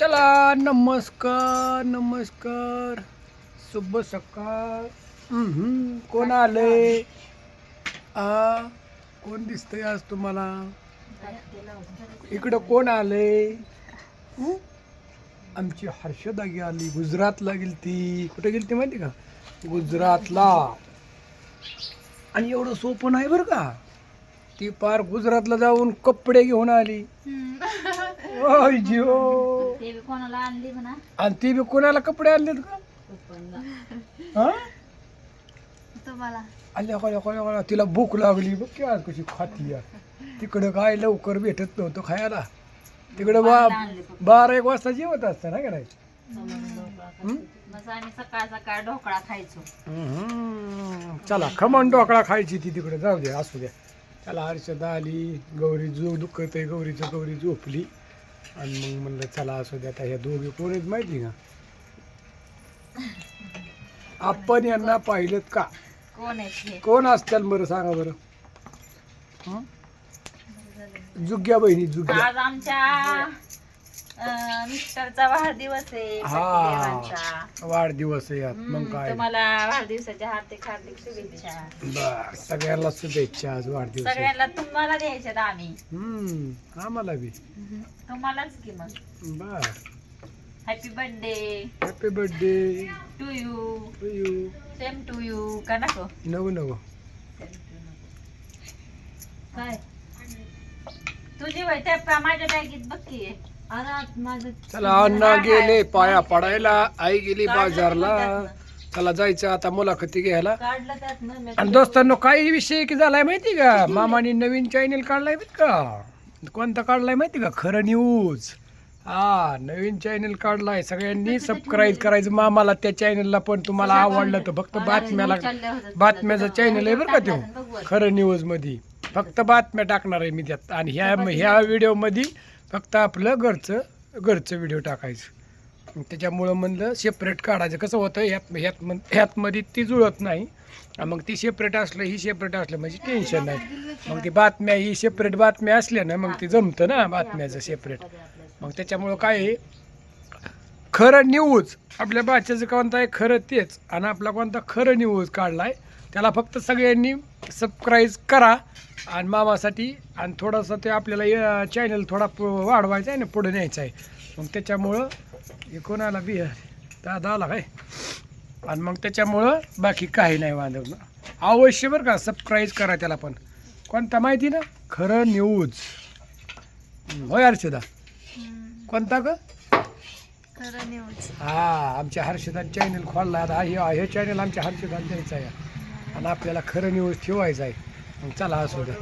चला नमस्कार नमस्कार. शुभ सकाळ. कोण आलंय आ कोण दिसतंय आज तुम्हाला? इकडं कोण आलंय आमची हर्षदागी आली. गुजरातला गेली ती कुठे गेली ती माहिती का? गुजरातला. आणि एवढं सोपं नाही बरं का? ती पार गुजरातला जाऊन कपडे घेऊन आली. ओय जिओ ते बी कोणाला आणली म्हणा. आणि ती बी कोणाला कपडे आणलेत का हा? तुम्हाला. तिला भूक लागली बघ की आज कशी खाती यार. तिकडं काय लवकर भेटत नव्हतं खायला. तिकडं बा बारा एक वाजता जेवत असतं ना का नाही? बस आम्ही सकाळ सकाळ ढोकळा खायचो. हम्म. चला खमण डोकळा खायची ती तिकडे. जाऊ द्या असू द्या. चला हर्षदा आली गौरी जो दुखत आहे गौरीचं गौरी झोपली. आणि मग म्हणलं चला असू द्या आता ह्या दोघे कोण आहेत माहिती का? आपण यांना पाहिलं का? कोण आहे कोण असतील बरं सांगा बरं. हं? जुग्या बहिणी जुग्या. आज आमच्या मिस्टरचा वाढदिवस आहे हा. वाढदिवस आहे मग काय? तुम्हाला वाढदिवसाच्या हार्दिक हार्दिक शुभेच्छा. बर सगळ्यांना शुभेच्छा आज वाढदिवस आहे. सगळ्यांना तुम्हाला द्यायच्यात आम्ही. हम्म आम्हाला बी. तुम्हालाच की मग. बर. Happy birthday happy birthday to you to you same to you का नको नव नव काय तुझी वय त्या माझ्या बॅगेत बघ की. माझं चला अण्णा गेले पाया पडायला आई गेली बाजारला. चला जायचं आता मुलाखती घ्यायला. काढलं त्यात ना मी आणि दोस्तांनो काही विषय की झालाय माहिती का? मामाने नवीन चॅनल काढलाय माहिती का? कोणता काढलाय माहिती का? खरं न्यूज हा नवीन चॅनल काढलाय. सगळ्यांनी सबस्क्राईब करायचं. मामाला त्या चॅनलला पण तुम्हाला आवडलं तर फक्त बातम्याला बातम्याचा चॅनल आहे बरं का तो? खरं न्यूजमध्ये फक्त बातम्या टाकणार आहे मी त्यात. आणि ह्या ह्या व्हिडिओमध्ये फक्त आपलं घरचं घरचं व्हिडिओ टाकायचं. मग त्याच्यामुळं म्हणलं सेपरेट काढायचं. कसं होतं ह्यात ह्यात ह्यातमध्ये ती जुळत नाही. मग ती सेपरेट असलं ही सेपरेट असलं म्हणजे टेन्शन नाही. मग ती बातम्या ही सेपरेट बातम्या असल्या ना मग ती जमतं ना बातम्याचं सेपरेट मग त्याच्यामुळं काय आहे खरं न्यूज आपल्या बाच्याचं कोणतं आहे खरं तेच. आणि आपला कोणता खरं न्यूज काढला आहे त्याला फक्त सगळ्यांनी सबस्क्राईब करा आणि मामासाठी आणि थोडंसं ते आपल्याला चॅनल थोडा वाढवायचा आहे ना पुढे न्यायचा आहे. मग त्याच्यामुळं हे कोणाला बी दादा आला काय आणि मग त्याच्यामुळं बाकी काही नाही वांधव. अवश्य बरं का सबस्क्राईब करा त्याला पण. कोणता माहिती ना? खरं न्यूज हं, होय हर्षदा? कोणता ग? न्यूज हा आमच्या हर्षदान चॅनल खोलला. आता हे हे चॅनल आमच्या हर्षदान द्यायचं आहे. आणि आपल्याला खरं निवड ठेवायचं आहे. मग चला असू द्या